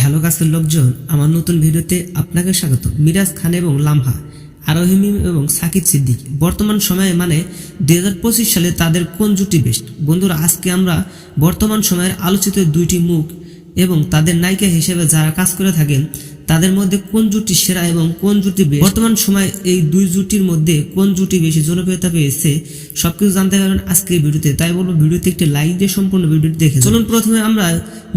Hello কাছের লোকজন, আমার নতুন ভিডিওতে আপনাকে স্বাগত। মিরাজ খান এবং লামহা আরোহিমিম এবং সাকিব সিদ্দিক। বর্তমান সময়ে মানে দুই হাজার পঁচিশ সালে তাদের কোন জুটি বেস্ট? বন্ধুরা, আজকে আমরা বর্তমান সময়ের আলোচিত দুইটি মুখ এবং তাদের নায়িকা হিসেবে যারা কাজ করে থাকেন তাদের মধ্যে কোন জুটি সেরা এবং কোন জুটি বর্তমান সময় এই দুই জুটির মধ্যে কোন জুটি বেশি জনপ্রিয়তা পেয়েছে সবকিছু জানতে পারবেন আজকের ভিডিওতে। তাই বলব ভিডিওতে একটি লাইক দিয়ে সম্পূর্ণ ভিডিওটি দেখে। চলুন প্রথমে আমরা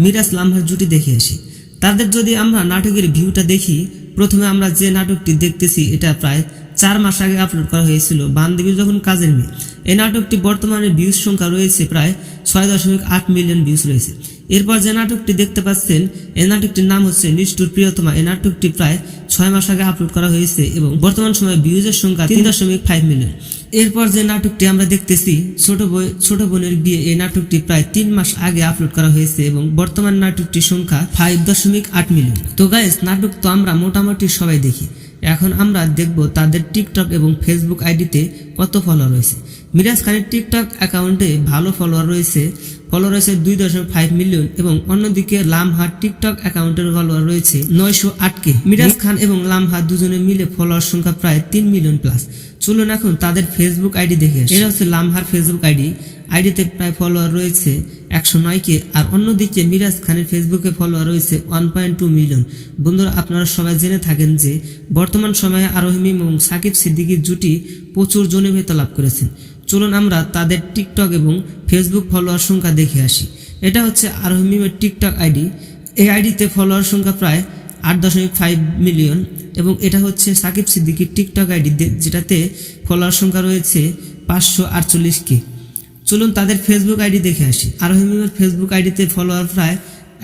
মিরাজ লামহার জুটি দেখে আসি। তাদের যদি আমরা নাটকের ভিউটা দেখি, প্রথমে আমরা যে নাটকটি দেখতেছি, এটা প্রায় চার মাস আগে আপলোড করা হয়েছিল বান্ধবী যখন কাজের মেয়ে। এই নাটকটি বর্তমানে ভিউজ সংখ্যা রয়েছে প্রায় ছয় দশমিক আট মিলিয়ন ভিউজ রয়েছে। এরপর যে নাটকটি দেখতে পাচ্ছেন এই নাটকটির নাম হচ্ছে নিষ্ঠুর প্রিয়তমা। এই নাটকটি প্রায় ছয় মাস আগে আপলোড করা হয়েছে এবং বর্তমান সময়ে ভিউজের সংখ্যা তিন দশমিক ফাইভ মিলিয়ন। এরপর যে নাটকটি আমরা দেখতেছি, ছোট বই, ছোট বোনের বিয়ে এই নাটকটি প্রায় তিন মাস আগে আপলোড করা হয়েছে এবং বর্তমান নাটকটির সংখ্যা ফাইভ দশমিক আট মিলিয়ন। তো গাইস নাটক তো আমরা মোটামুটি সবাই দেখি। এখন আমরা দেখব তাদের টিকটক এবং ফেসবুক আইডিতে কত ফলো রয়েছে। মিরাজ খানের টিকটক অ্যাকাউন্টে ভালো ফলোয়ার রয়েছে। ফলোয়ার রয়েছে দুই দশমিক ফাইভ মিলিয়ন এবং অন্যদিকে লামহার টিকটক অ্যাকাউন্টের ফলোয়ার রয়েছে নয়শো আটকে মিরাজ খান এবং লামহা দুজনে মিলে ফলোয়ার সংখ্যা প্রায় তিন মিলিয়ন প্লাস চলুন এখন তাদের ফেসবুক আইডি দেখে এটা হচ্ছে লামহার ফেসবুক আইডি আইডিতে প্রায় ফলোয়ার রয়েছে একশো নয়কে আর অন্যদিকে মিরাজ খানের ফেসবুকে ফলোয়ার রয়েছে ওয়ান পয়েন্ট টু মিলিয়ন বন্ধুরা, আপনারা সবাই জেনে থাকেন যে বর্তমান সময়ে আরোহিমিম এবং সাকিব সিদ্দিকির জুটি প্রচুর জনপ্রিয়তা লাভ করেছেন। চলুন আমরা তাদের টিকটক এবং ফেসবুক ফলোয়ার সংখ্যা দেখে আসি। এটা হচ্ছে আরোহিমিমের টিকটক আইডি। এই আইডিতে ফলোয়ার সংখ্যা প্রায় আট দশমিক ফাইভ মিলিয়ন এবং এটা হচ্ছে সাকিব সিদ্দিকির টিকটক আইডি যেটাতে ফলোয়ার সংখ্যা রয়েছে পাঁচশো আটচল্লিশ কে। চলুন তাদের ফেসবুক আইডি দেখে আসি। আরোহিমের ফেসবুক আইডিতে ফলোয়ার প্রায়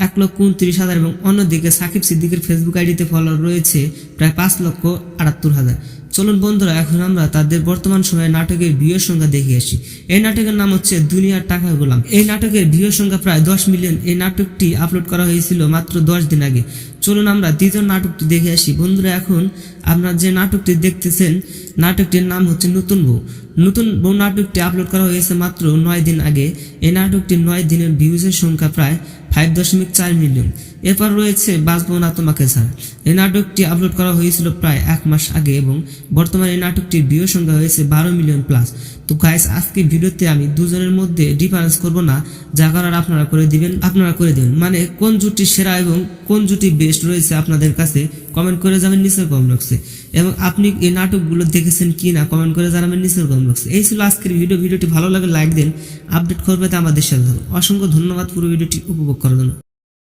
এক লক্ষ উনত্রিশ হাজার এবং অন্যদিকে সাকিব সিদ্দিকের ফেসবুক আইডিতে ফলোয়ার রয়েছে প্রায় পাঁচ লক্ষ আটাত্তর হাজার। চলুন বন্ধুরা, এখন আমরা তাদের বর্তমান সময়ে নাটকের বিয়ের সংখ্যা দেখে আসি। এই নাটকের নাম হচ্ছে দুনিয়ার টাকা গোলাম। এই নাটকের বিয়ের সংখ্যা প্রায় দশ মিলিয়ন। এই নাটকটি আপলোড করা হয়েছিল মাত্র দশ দিন আগে। চলুন আমরা দ্বিতীয় নাটকটি দেখে আসি। বন্ধুরা, এখন আপনারা যে নাটকটি দেখতেছেন, নাটকটির নাম হচ্ছে নতুন বউ। নতুন বউ নাটকটি আপলোড করা হয়েছে মাত্র নয় দিন আগে। এই নাটকটি নয় দিনের ভিউজের সংখ্যা প্রায় ফাইভ দশমিক চার মিলিয়ন। এরপর রয়েছে বাঁচবো না তোমাকে ছাড়া এই নাটকটি আপলোড করা হয়েছিল প্রায় এক মাস আগে এবং বর্তমানে এই নাটকটির ভিউ সংখ্যা হয়েছে বারো মিলিয়ন প্লাস তো গাইস আজকে ভিডিওতে আমি দুজনের মধ্যে ডিফারেন্স করব না। যা করার আপনারা করে দিবেন, আপনারা করে দেবেন। মানে কোন জুটি সেরা এবং কোন জুটি বেস্ট রয়েছে আপনাদের কাছে কমেন্ট করে জানাবেন নিচের কমেন্ট বক্সে এবং আপনি এই নাটকগুলো দেখেছেন কি না কমেন্ট করে জানাবেন নিচের কমেন্ট বক্সে এই ছিল আজকের ভিডিও ভিডিওটি ভালো লাগে লাইক দিন আপডেট করবে আমাদের সাথে। অসংখ্য ধন্যবাদ পুরো ভিডিওটি উপভোগ করার জন্য।